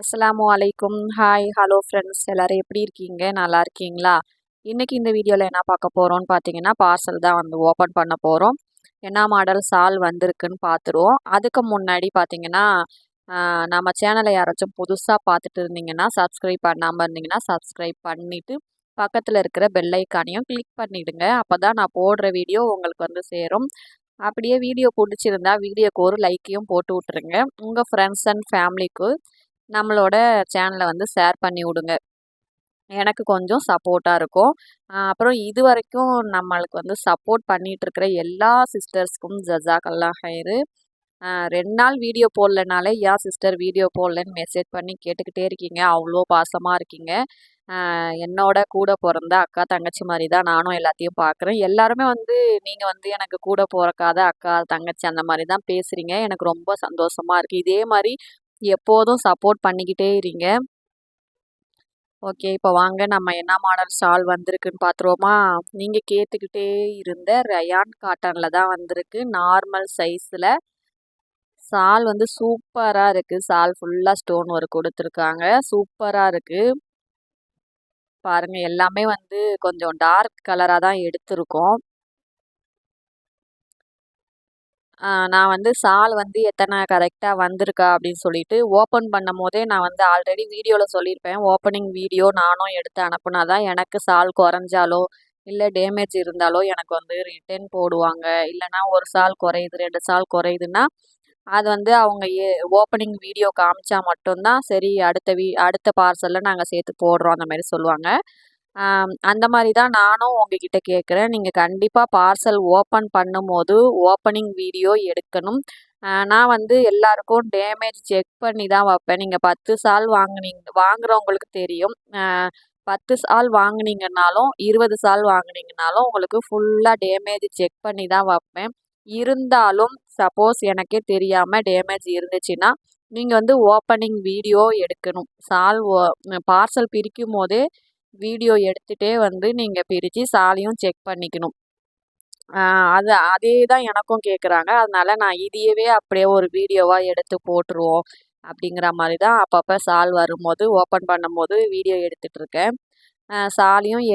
அஸ்லாமு அலைக்கும். Hi hello friends. எல்லோரும் எப்படி இருக்கீங்க? நல்லா இருக்கீங்களா? இன்றைக்கி இந்த வீடியோவில் என்ன பார்க்க போகிறோம்னு பார்த்தீங்கன்னா பார்சல் தான் வந்து ஓப்பன் பண்ண போகிறோம் என்ன மாடல் சால் வந்திருக்குன்னு பார்த்துருவோம். அதுக்கு முன்னாடி பார்த்தீங்கன்னா நம்ம சேனலை யாராச்சும் புதுசாக பார்த்துட்டு இருந்தீங்கன்னா சப்ஸ்கிரைப் பண்ணாமல் இருந்தீங்கன்னா சப்ஸ்கிரைப் பண்ணிவிட்டு பக்கத்தில் இருக்கிற பெல்லைக்கானையும் கிளிக் பண்ணிவிடுங்க அப்போ தான் நான் போடுற வீடியோ உங்களுக்கு வந்து சேரும். அப்படியே வீடியோ பிடிச்சிருந்தா வீடியோக்கு ஒரு லைக்கையும் போட்டு விட்ருங்க உங்கள் ஃப்ரெண்ட்ஸ் அண்ட் ஃபேமிலிக்கு நம்மளோட சேனலை வந்து ஷேர் பண்ணி விடுங்க. எனக்கு கொஞ்சம் சப்போர்ட்டாக இருக்கும். அப்புறம் இது வரைக்கும் நம்மளுக்கு வந்து சப்போர்ட் பண்ணிட்டு இருக்கிற எல்லா சிஸ்டர்ஸ்க்கும் ஜசாக்கல்லா ஹயரு ரெண்டு நாள் வீடியோ போடலனாலே யா சிஸ்டர் வீடியோ போடலன்னு மெசேஜ் பண்ணி கேட்டுக்கிட்டே இருக்கீங்க. அவ்வளோ பாசமாக இருக்கீங்க. என்னோட கூட பிறந்த அக்கா தங்கச்சி மாதிரி தான் நானும் எல்லாத்தையும் பார்க்குறேன் எல்லாருமே வந்து நீங்கள் வந்து எனக்கு கூட பிறக்காத அக்கா தங்கச்சி அந்த மாதிரி தான் பேசுகிறீங்க எனக்கு ரொம்ப சந்தோஷமாக இருக்குது இதே மாதிரி எப்போதும் சப்போர்ட் பண்ணிக்கிட்டே இருங்க. ஓகே இப்போ வாங்க. நம்ம என்ன மாடல் ஷால் வந்திருக்குன்னு பார்த்துருவோமா நீங்கள் கேட்டுக்கிட்டே இருந்த ரயான் காட்டனில் தான் வந்திருக்கு. நார்மல் சைஸில் ஷால் வந்து சூப்பராக இருக்குது ஷால் ஃபுல்லாக ஸ்டோன் ஒர்க் கொடுத்துருக்காங்க. சூப்பராக இருக்குது பாருங்கள் எல்லாமே வந்து கொஞ்சம் டார்க் கலராக தான் எடுத்திருக்கோம். நான் வந்து ஷால் வந்து எத்தனை கரெக்டாக வந்திருக்கா அப்படின்னு சொல்லிட்டு ஓப்பன் பண்ணும் போதே நான் வந்து ஆல்ரெடி வீடியோவில் சொல்லியிருப்பேன். ஓப்பனிங் வீடியோ நானும் எடுத்து அனுப்புனா தான் எனக்கு சால் குறைஞ்சாலோ இல்லை டேமேஜ் இருந்தாலோ எனக்கு வந்து ரிட்டர்ன் போடுவாங்க. இல்லைன்னா ஒரு சால் குறையுது ரெண்டு சால் குறையுதுன்னா அது வந்து அவங்க ஏ ஓப்பனிங் வீடியோ காமிச்சா மட்டும்தான் சரி அடுத்த வீ அடுத்த பார்சலில் நாங்கள் சேர்த்து போடுறோம் அந்த மாதிரி சொல்லுவாங்க. அந்த மாதிரி தான் நானும் உங்ககிட்ட கேட்குறேன். நீங்கள் கண்டிப்பாக பார்சல் ஓப்பன் பண்ணும்போது ஓப்பனிங் வீடியோ எடுக்கணும். நான் வந்து எல்லாருக்கும் டேமேஜ் செக் பண்ணி தான் வைப்பேன். நீங்கள் பத்து சால் வாங்கினீங்க வாங்குறவங்களுக்கு தெரியும். பத்து சால் வாங்கினீங்கன்னாலும் இருபது சால் வாங்குனீங்கனாலும் உங்களுக்கு ஃபுல்லாக டேமேஜ் செக் பண்ணி தான் வைப்பேன். இருந்தாலும் சப்போஸ் எனக்கே தெரியாமல் டேமேஜ் இருந்துச்சுன்னா நீங்கள் வந்து ஓப்பனிங் வீடியோ எடுக்கணும். சால் பார்சல் பிரிக்கும் போதே வீடியோ எடுத்துகிட்டே வந்து நீங்கள் பிரித்து சாலையும் செக் பண்ணிக்கணும். அது அதே தான் எனக்கும் கேட்குறாங்க அதனால நான் இதையவே அப்படியே ஒரு வீடியோவாக எடுத்து போட்டுருவோம் அப்படிங்கிற மாதிரி தான் அப்பப்போ சால் வரும்போது ஓப்பன் பண்ணும்போது வீடியோ எடுத்துகிட்டு இருக்கேன் ஆஹ்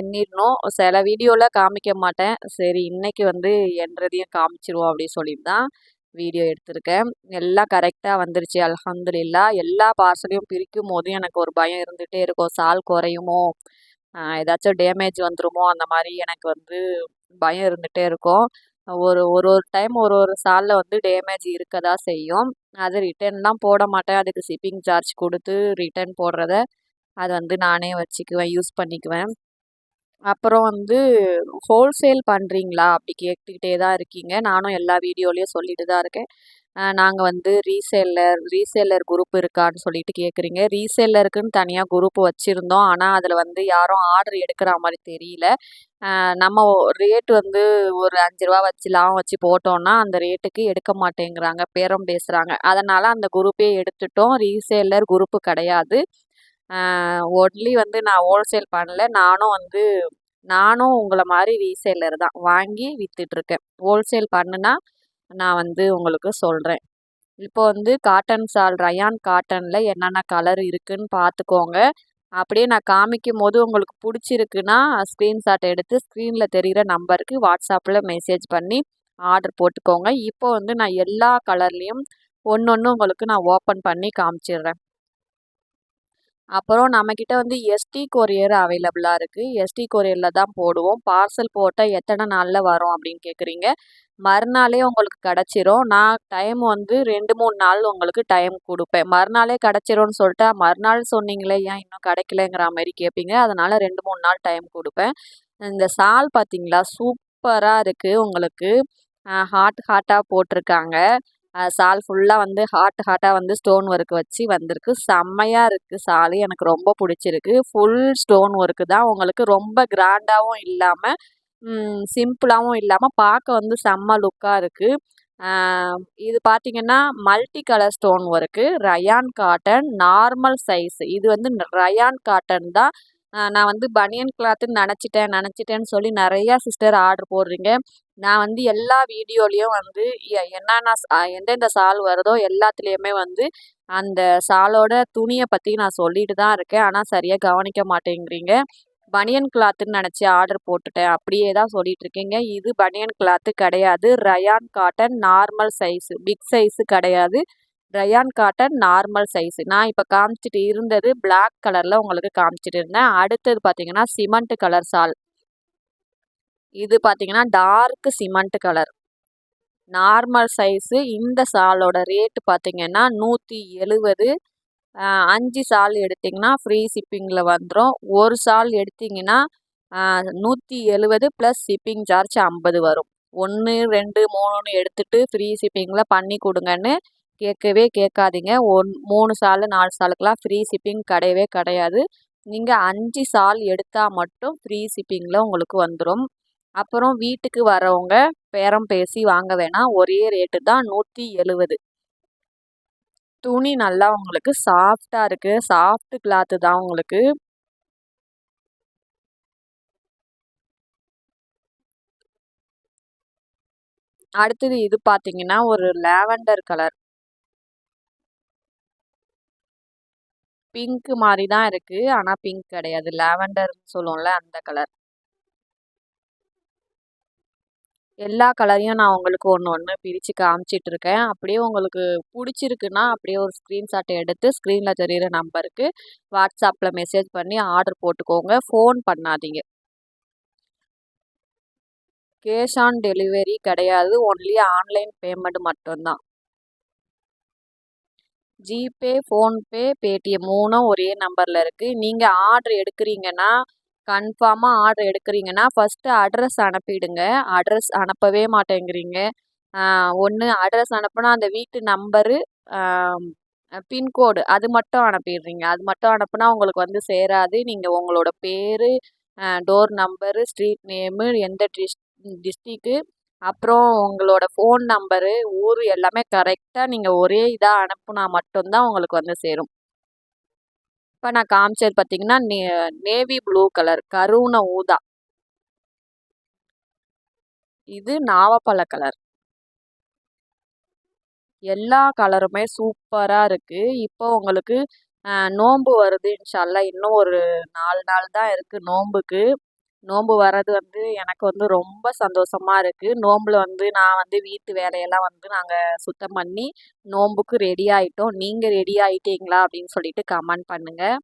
எண்ணிடணும் சில வீடியோவில் காமிக்க மாட்டேன். சரி இன்றைக்கி வந்து எண்றதையும் காமிச்சிருவோம் அப்படின்னு சொல்லிட்டு தான் வீடியோ எடுத்திருக்கேன். எல்லாம் கரெக்டாக வந்துருச்சு. அல்ஹம்துலில்லா. எல்லா பார்சலையும் பிரிக்கும் போதும் எனக்கு ஒரு பயம் இருந்துகிட்டே இருக்கும். சால் குறையுமோ? ஏதாச்சும் டேமேஜ் வந்துருமோ அந்த மாதிரி எனக்கு வந்து பயம் இருந்துகிட்டே இருக்கும். ஒரு ஒரு ஒரு டைம் ஒரு ஒரு சாலில் வந்து டேமேஜ் இருக்க தான் செய்யும். அது ரிட்டர்ன்லாம் போட மாட்டேன். அதுக்கு ஷிப்பிங் சார்ஜ் கொடுத்து ரிட்டர்ன் போடுறத அது வந்து நானே வச்சுக்குவேன் யூஸ் பண்ணிக்குவேன். அப்புறம் வந்து ஹோல்சேல் பண்ணுறீங்களா அப்படி கேட்டுக்கிட்டே தான் இருக்கீங்க. நானும் எல்லா வீடியோலையும் சொல்லிட்டு தான் இருக்கேன். நாங்கள் வந்து ரீசேலர் ரீசேலர் குரூப் இருக்கான்னு சொல்லிட்டு கேட்குறீங்க ரீசேலருக்குன்னு தனியாக குரூப் வச்சுருந்தோம். ஆனால் அதில் வந்து யாரும் ஆர்டர் எடுக்கிற மாதிரி தெரியல. நம்ம ரேட் வந்து ஒரு அஞ்சு ரூபா வச்சு லாபம் வச்சு போட்டோம்னா அந்த ரேட்டுக்கு எடுக்க மாட்டேங்கிறாங்க. பேரம் பேசுகிறாங்க அதனால் அந்த குரூப்பே எடுத்துட்டோம். ரீசேலர் குரூப்பு கிடையாது. ஒன்லி வந்து நான் ஹோல்சேல் பண்ணல. நானும் வந்து நானும் உங்களை மாதிரி ரீசேலர் தான். வாங்கி விற்றுட்ருக்கேன் ஹோல்சேல் பண்ணுனா நான் வந்து உங்களுக்கு சொல்கிறேன் இப்போ வந்து காட்டன் சால் ரயான் காட்டனில் என்னென்ன கலர் இருக்குன்னு பார்த்துக்கோங்க. அப்படியே நான் காமிக்கும் போது உங்களுக்கு பிடிச்சிருக்குன்னா ஸ்க்ரீன்ஷாட் எடுத்து ஸ்க்ரீனில் தெரிகிற நம்பருக்கு வாட்ஸ்அப்பில் மெசேஜ் பண்ணி ஆர்டர் போட்டுக்கோங்க. இப்போ வந்து நான் எல்லா கலர்லேயும் ஒன்று ஒன்று உங்களுக்கு நான் ஓப்பன் பண்ணி காமிச்சிடுறேன். அப்புறம் நம்மக்கிட்ட வந்து எஸ்டி கொரியர் அவைலபிளாக இருக்குது எஸ்டி கொரியரில் தான் போடுவோம். பார்சல் போட்டால் எத்தனை நாளில் வரும் அப்படின்னு கேட்குறீங்க மறுநாளே உங்களுக்கு கிடச்சிரும். நான் டைம் வந்து ரெண்டு மூணு நாள் உங்களுக்கு டைம் கொடுப்பேன். மறுநாளே கிடச்சிரும்னு சொல்லிட்டு மறுநாள் சொன்னீங்களே ஏன் இன்னும் கிடைக்கலங்கிற மாதிரி கேட்பீங்க அதனால் ரெண்டு மூணு நாள் டைம் கொடுப்பேன். இந்த சால் பார்த்தீங்களா சூப்பராக இருக்குது உங்களுக்கு. ஹாட் ஹாட்டாக போட்டிருக்காங்க. சால் ஃபுல்லாக வந்து ஹாட் ஹாட்டாக வந்து ஸ்டோன் ஒர்க் வச்சு வந்திருக்கு. செம்மையாக இருக்குது சாலு. எனக்கு ரொம்ப பிடிச்சிருக்கு. ஃபுல் ஸ்டோன் ஒர்க்கு தான். உங்களுக்கு ரொம்ப கிராண்டாகவும் இல்லாமல் சிம்பிளாகவும் இல்லாமல் பார்க்க வந்து செம்ம லுக்காக இருக்குது இது பார்த்திங்கன்னா multi colour stone work rayon cotton normal size இது வந்து ரயான் காட்டன் தான். நான் வந்து பனியன் கிளாத்துன்னு நினச்சிட்டேன் நினச்சிட்டேன்னு சொல்லி நிறையா சிஸ்டர் ஆர்டர் போடுறீங்க. நான் வந்து எல்லா வீடியோலேயும் வந்து எ- என்னென்ன எந்தெந்த சால் வருதோ எல்லாத்துலேயுமே வந்து அந்த சாலோட துணியை பற்றி நான் சொல்லிட்டு தான் இருக்கேன். ஆனால் சரியாக கவனிக்க மாட்டேங்கிறீங்க. பனியன் கிளாத்துன்னு நினச்சி ஆர்டர் போட்டுட்டேன். அப்படியே தான் சொல்லிட்டு இருக்கீங்க. இது பனியன் கிளாத்து கிடையாது. Rayon cotton normal size big size கிடையாது. ரயான் காட்டன் நார்மல் சைஸு நான் இப்போ காமிச்சிட்டு இருந்தது பிளாக் கலரில் உங்களுக்கு காமிச்சிட்டு இருந்தேன். அடுத்தது பார்த்தீங்கன்னா சிமெண்ட் கலர் சால் இது பார்த்தீங்கன்னா dark cement colour normal size இந்த சாலோட ரேட்டு பார்த்தீங்கன்னா நூற்றி எழுவது. அஞ்சு சால் எடுத்திங்கன்னா ஃப்ரீ ஷிப்பிங்கில் வந்துடும் ஒரு சால் எடுத்திங்கன்னா நூற்றி எழுவது ப்ளஸ் ஷிப்பிங் சார்ஜ் ஐம்பது வரும். ஒன்று ரெண்டு மூணுன்னு எடுத்துகிட்டு ஃப்ரீ ஷிப்பிங்கில் பண்ணி கொடுங்கன்னு கேட்கவே கேட்காதீங்க. ஒன் மூணு சால் நாலு சாலுக்கெலாம் ஃப்ரீ ஷிப்பிங் கிடையவே கிடையாது. நீங்கள் அஞ்சு சால் எடுத்தால் மட்டும் ஃப்ரீ ஷிப்பிங்கில் உங்களுக்கு வந்துடும் அப்புறம் வீட்டுக்கு வரவங்க பேரம் பேசி வாங்க வேணாம் ஒரே ரேட்டு தான் நூற்றி எழுவது. துணி நல்லா உங்களுக்கு சாஃப்டாக இருக்குது சாஃப்ட் கிளாத்து தான் உங்களுக்கு. அடுத்தது இது பார்த்தீங்கன்னா ஒரு லேவண்டர் கலர். பிங்க் மாதிரி தான் இருக்குது ஆனால் பிங்க் கிடையாது. லாவெண்டர்னு சொல்லுவோம்ல அந்த கலர். எல்லா கலரையும் நான் உங்களுக்கு ஒன்று ஒன்று பிரித்து காமிச்சிட்டு இருக்கேன். அப்படியே உங்களுக்கு பிடிச்சிருக்குன்னா அப்படியே ஒரு ஸ்க்ரீன்ஷாட்டை எடுத்து ஸ்க்ரீனில் தெரிகிற நம்பருக்கு வாட்ஸ்அப்பில் மெசேஜ் பண்ணி ஆர்டர் போட்டுக்கோங்க. ஃபோன் பண்ணாதீங்க. கேஷ் ஆன் டெலிவரி கிடையாது. ஒன்லி ஆன்லைன் பேமெண்ட் மட்டும்தான். ஜிபே ஃபோன்பே பேடிஎம் மூணும் ஒரே நம்பரில் இருக்குது நீங்கள் ஆர்டர் எடுக்கிறீங்கன்னா கன்ஃபார்மாக ஆர்டர் எடுக்கிறீங்கன்னா ஃபஸ்ட்டு அட்ரஸ் அனுப்பிடுங்க. அட்ரஸ் அனுப்பவே மாட்டேங்கிறீங்க. ஒன்று அட்ரஸ் அனுப்புனா அந்த வீட்டு நம்பரு பின்கோடு அது மட்டும் அனுப்பிடுறீங்க. அது மட்டும் அனுப்புனா உங்களுக்கு வந்து சேராது. நீங்கள் உங்களோட பேர் டோர் நம்பரு ஸ்ட்ரீட் நேமு எந்த டிஸ் டிஸ்ட்ரிக்கு அப்புறம் உங்களோட ஃபோன் நம்பரு ஊர் எல்லாமே கரெக்டாக நீங்கள் ஒரே இதாக அனுப்புனா மட்டும்தான் உங்களுக்கு வந்து சேரும். இப்போ நான் காமிச்சது பார்த்தீங்கன்னா நே நேவி ப்ளூ கலர் கருண ஊதா. இது நாவப்பழ கலர் எல்லா கலருமே சூப்பராக இருக்குது இப்போ உங்களுக்கு நோன்பு வருது இன்ஷால்லா இன்னும் ஒரு நாலு நாள் தான் இருக்குது நோன்புக்கு நோன்பு வர்றது வந்து எனக்கு வந்து ரொம்ப சந்தோஷமாக இருக்குது நோம்பில் வந்து நான் வந்து வீட்டு வேலையெல்லாம் வந்து நாங்கள் சுத்தம் பண்ணி நோன்புக்கு ரெடி ஆகிட்டோம் நீங்கள் ரெடி ஆகிட்டீங்களா அப்படின்னு சொல்லிட்டு கமெண்ட் பண்ணுங்கள்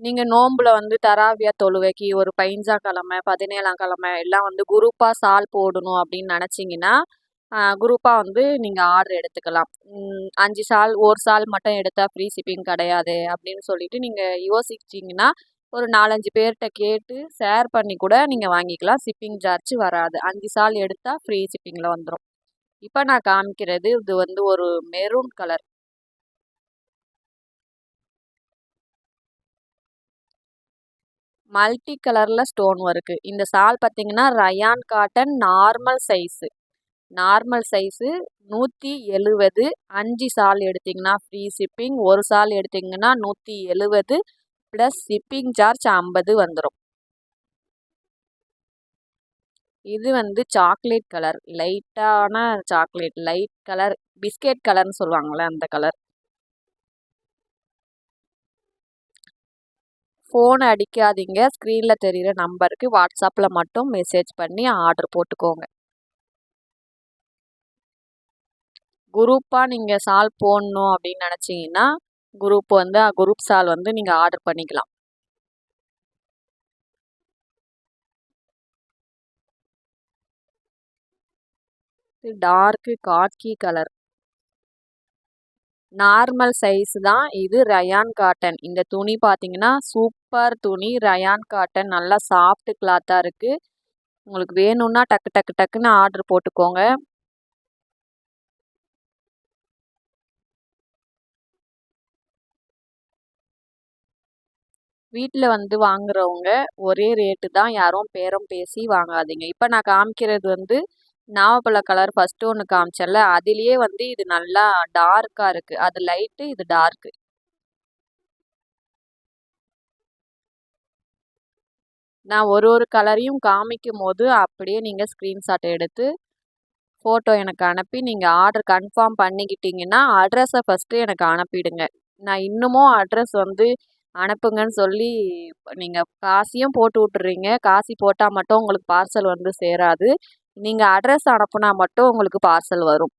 நீங்கள் நோம்பில் வந்து தராவியா தொழுவைக்கு ஒரு பைஞ்சா கிழமை பதினேழாம் கிழமை எல்லாம் வந்து குரூப்பாக சால் போடணும் அப்படின்னு நினச்சிங்கன்னா குரூப்பாக வந்து நீங்கள் ஆர்டர் எடுத்துக்கலாம். அஞ்சு சால் ஒரு சால் மட்டும் எடுத்தால் ஃப்ரீ ஷிப்பிங் கிடையாது அப்படின்னு சொல்லிட்டு நீங்கள் யோசிச்சிங்கன்னா ஒரு நாலஞ்சு பேர்கிட்ட கேட்டு ஷேர் பண்ணி கூட நீங்கள் வாங்கிக்கலாம். ஷிப்பிங் சார்ஜ் வராது. அஞ்சு சால் எடுத்தால் ஃப்ரீ ஷிப்பிங்கில் வந்துடும் இப்போ நான் காமிக்கிறது இது வந்து ஒரு மெரூன் கலர் மல்டி கலரில் ஸ்டோன் ஒர்க்கு இந்த சால் பார்த்தீங்கன்னா rayon cotton normal size normal size நூற்றி எழுவது. அஞ்சு சால் எடுத்திங்கன்னா ஃப்ரீ ஷிப்பிங் ஒரு சால் எடுத்திங்கன்னா நூற்றி எழுவது. ப்ளஸ் ஷிப்பிங் சார்ஜ் ஐம்பது வந்துடும் இது வந்து சாக்லேட் கலர் லைட்டான சாக்லேட் லைட் கலர் பிஸ்கெட் கலர்னு சொல்லுவாங்கள்ல அந்த கலர் ஃபோன் அடிக்காதீங்க. ஸ்க்ரீனில் தெரிகிற நம்பருக்கு வாட்ஸ்அப்பில் மட்டும் மெசேஜ் பண்ணி ஆர்டர் போட்டுக்கோங்க. குரூப்பாக நீங்கள் சால் போடணும் அப்படின்னு நினச்சிங்கன்னா குரூப் வந்து குரூப் சால் வந்து நீங்கள் ஆர்டர் பண்ணிக்கலாம். Dark khaki colour normal size தான் இது ரயான் காட்டன் இந்த துணி பார்த்தீங்கன்னா சூப்பர் துணி ரயான் காட்டன் நல்லா சாஃப்ட் கிளாத்தாக இருக்குது உங்களுக்கு வேணும்னா டக்கு டக்கு டக்குன்னு ஆர்டர் போட்டுக்கோங்க. வீட்டில் வந்து வாங்குறவங்க ஒரே ரேட்டு தான் யாரும் பேரம் பேசி வாங்காதீங்க. இப்போ நான் காமிக்கிறது வந்து நாவப்பழ கலர் ஃபஸ்ட்டு ஒன்று காமிச்சேன்ல அதுலேயே வந்து இது நல்லா டார்க்காக இருக்குது அது லைட்டு இது டார்க்கு நான் ஒரு ஒரு கலரையும் காமிக்கும் போது அப்படியே நீங்கள் ஸ்க்ரீன்ஷாட் எடுத்து ஃபோட்டோ எனக்கு அனுப்பி நீங்கள் ஆர்டர் கன்ஃபார்ம் பண்ணிக்கிட்டீங்கன்னா அட்ரஸை ஃபஸ்ட்டு எனக்கு அனுப்பிடுங்க. நான் இன்னமும் அட்ரஸ் வந்து அனுப்புங்கன்னு சொல்லி நீங்கள் காசையும் போட்டு விட்டுறீங்க. காசு போட்டால் மட்டும் உங்களுக்கு பார்சல் வந்து சேராது. நீங்கள் அட்ரஸ் அனுப்புனா மட்டும் உங்களுக்கு பார்சல் வரும்.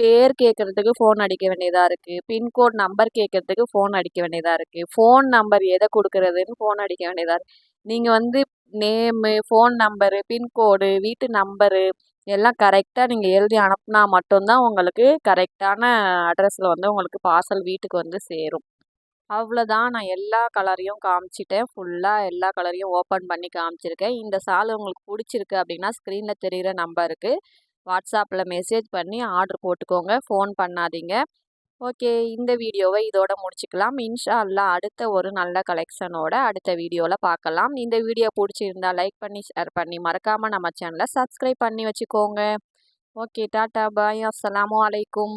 பேர் கேட்குறதுக்கு ஃபோன் அடிக்க வேண்டியதாக இருக்குது பின்கோட் நம்பர் கேட்குறதுக்கு ஃபோன் அடிக்க வேண்டியதாக இருக்குது ஃபோன் நம்பர் எதை கொடுக்குறதுன்னு ஃபோன் அடிக்க வேண்டியதாக இருக்குது நீங்கள் வந்து நேமு ஃபோன் நம்பரு பின்கோடு வீட்டு நம்பரு எல்லாம் கரெக்டாக நீங்கள் எழுதி அனுப்புனா மட்டும்தான் உங்களுக்கு கரெக்டான அட்ரஸில் வந்து உங்களுக்கு பார்சல் வீட்டுக்கு வந்து சேரும். அவ்வளோதான். நான் எல்லா கலரையும் காமிச்சிட்டேன். ஃபுல்லாக எல்லா கலரையும் ஓப்பன் பண்ணி காமிச்சிருக்கேன். இந்த சால் உங்களுக்கு பிடிச்சிருக்கு அப்படின்னா ஸ்க்ரீனில் தெரிகிற நம்பருக்கு வாட்ஸ்அப்பில் மெசேஜ் பண்ணி ஆர்டர் போட்டுக்கோங்க. ஃபோன் பண்ணாதீங்க. ஓகே இந்த வீடியோவை இதோட முடிச்சுக்கலாம். இன்ஷா அல்லா அடுத்த ஒரு நல்ல கலெக்ஷனோட அடுத்த வீடியோவில் பார்க்கலாம். இந்த வீடியோ பிடிச்சிருந்தா லைக் பண்ணி ஷேர் பண்ணி மறக்காமல் நம்ம சேனலை சப்ஸ்கிரைப் பண்ணி வச்சுக்கோங்க. Okay tata bye. அஸ்ஸலாமு அலைக்கும்.